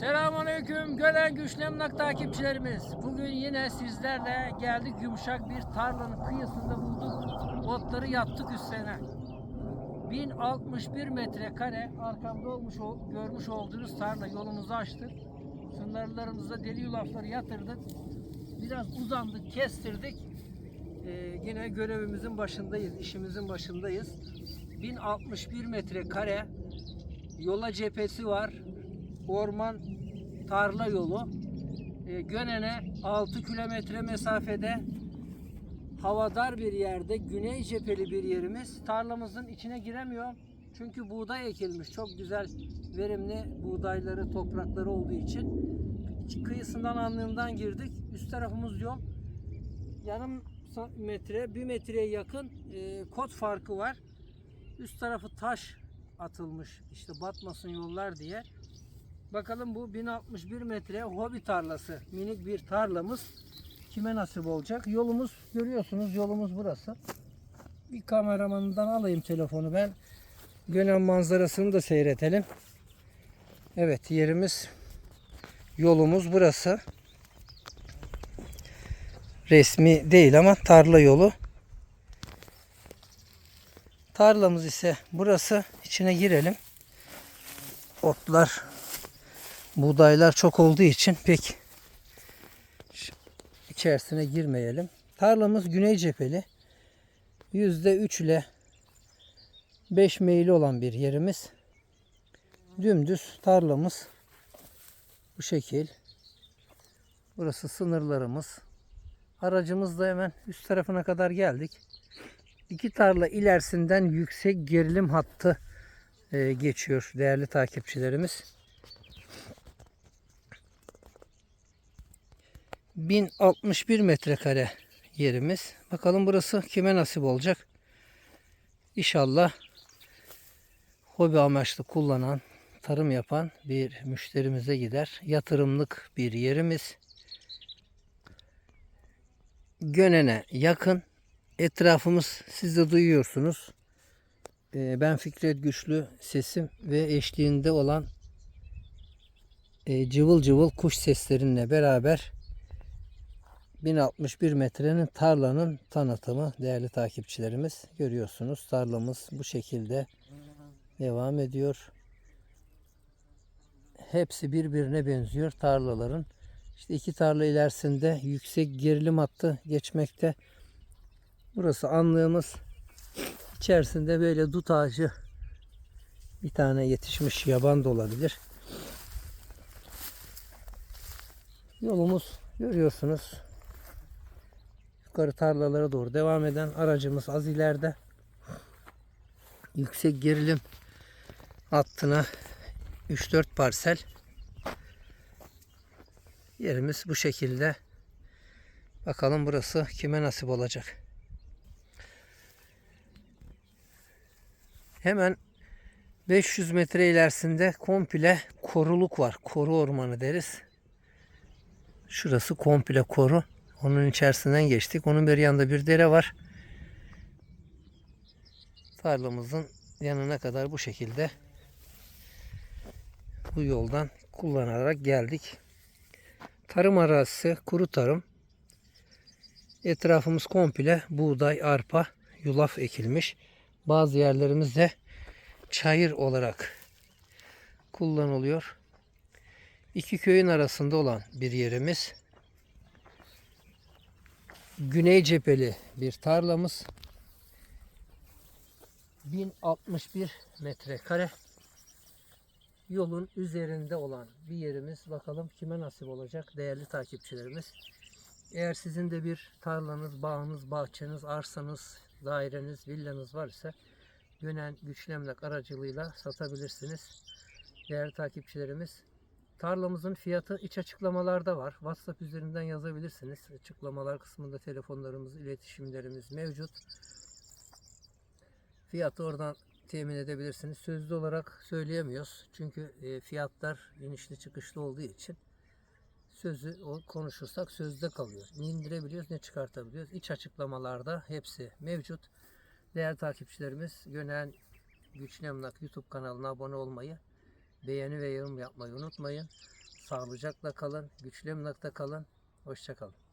Selamünaleyküm Gölen Güçlü Emlak takipçilerimiz. Bugün yine sizlerle geldik yumuşak bir tarlanın kıyısında bulduk. Otları yaptık üstüne. 1061 metrekare arkamda olmuş ol- görmüş olduğunuz tarla yolumuzu açtık. Sınırlarımızda deli yulafları yatırdık. Biraz uzandık, kestirdik. Ee, yine görevimizin başındayız, işimizin başındayız. 1061 metrekare yola cephesi var. Orman tarla yolu. E, Gönen'e 6 kilometre mesafede havadar bir yerde güney cepheli bir yerimiz. Tarlamızın içine giremiyor. Çünkü buğday ekilmiş. Çok güzel verimli buğdayları, toprakları olduğu için. Kıyısından anlığından girdik. Üst tarafımız yol. Yarım metre, bir metreye yakın e, kot farkı var. Üst tarafı taş atılmış. İşte batmasın yollar diye. Bakalım bu 1061 metre hobi tarlası. Minik bir tarlamız. Kime nasip olacak? Yolumuz görüyorsunuz yolumuz burası. Bir kameramanından alayım telefonu ben. Gönen manzarasını da seyretelim. Evet yerimiz yolumuz burası. Resmi değil ama tarla yolu. Tarlamız ise burası. İçine girelim. Otlar buğdaylar çok olduğu için pek içerisine girmeyelim. Tarlamız güney cepheli. %3 ile 5 meyli olan bir yerimiz. Dümdüz tarlamız bu şekil. Burası sınırlarımız. Aracımız da hemen üst tarafına kadar geldik. İki tarla ilerisinden yüksek gerilim hattı e, geçiyor değerli takipçilerimiz. 1061 metrekare yerimiz. Bakalım burası kime nasip olacak? İnşallah hobi amaçlı kullanan, tarım yapan bir müşterimize gider. Yatırımlık bir yerimiz. Gönen'e yakın. Etrafımız siz de duyuyorsunuz. Ee, Ben Fikret Güçlü sesim ve eşliğinde olan e, cıvıl cıvıl kuş seslerinle beraber 1061 metrenin tarlanın tanıtımı değerli takipçilerimiz. Görüyorsunuz tarlamız bu şekilde devam ediyor. Hepsi birbirine benziyor tarlaların. İşte iki tarla ilerisinde yüksek gerilim hattı geçmekte. Burası anlığımız. İçerisinde böyle dut ağacı bir tane yetişmiş yaban da olabilir. Yolumuz görüyorsunuz. Yukarı tarlalara doğru devam eden aracımız az ileride. Yüksek gerilim hattına 3-4 parsel yerimiz bu şekilde. Bakalım burası kime nasip olacak. Hemen 500 metre ilerisinde komple koruluk var. Koru ormanı deriz. Şurası komple koru. Onun içerisinden geçtik. Onun bir yanında bir dere var. Tarlamızın yanına kadar bu şekilde bu yoldan kullanarak geldik. Tarım arazisi, kuru tarım. Etrafımız komple buğday, arpa, yulaf ekilmiş. Bazı yerlerimizde çayır olarak kullanılıyor. İki köyün arasında olan bir yerimiz. Güney cepheli bir tarlamız. 1061 metrekare yolun üzerinde olan bir yerimiz. Bakalım kime nasip olacak değerli takipçilerimiz. Eğer sizin de bir tarlanız, bağınız, bahçeniz, arsanız, daireniz, villanız varsa Gönen Güçlü Emlak aracılığıyla satabilirsiniz. Değerli takipçilerimiz tarlamızın fiyatı iç açıklamalarda var. WhatsApp üzerinden yazabilirsiniz. Açıklamalar kısmında telefonlarımız, iletişimlerimiz mevcut. Fiyatı oradan temin edebilirsiniz. Sözlü olarak söyleyemiyoruz. Çünkü e, fiyatlar inişli çıkışlı olduğu için sözü o konuşursak sözde kalıyor. Ne indirebiliyoruz ne çıkartabiliyoruz. İç açıklamalarda hepsi mevcut. Değerli takipçilerimiz Gönen Güçlü Emlak YouTube kanalına abone olmayı, beğeni ve yorum yapmayı unutmayın. Sağlıcakla kalın, güçlü emlakta kalın. Hoşça kalın.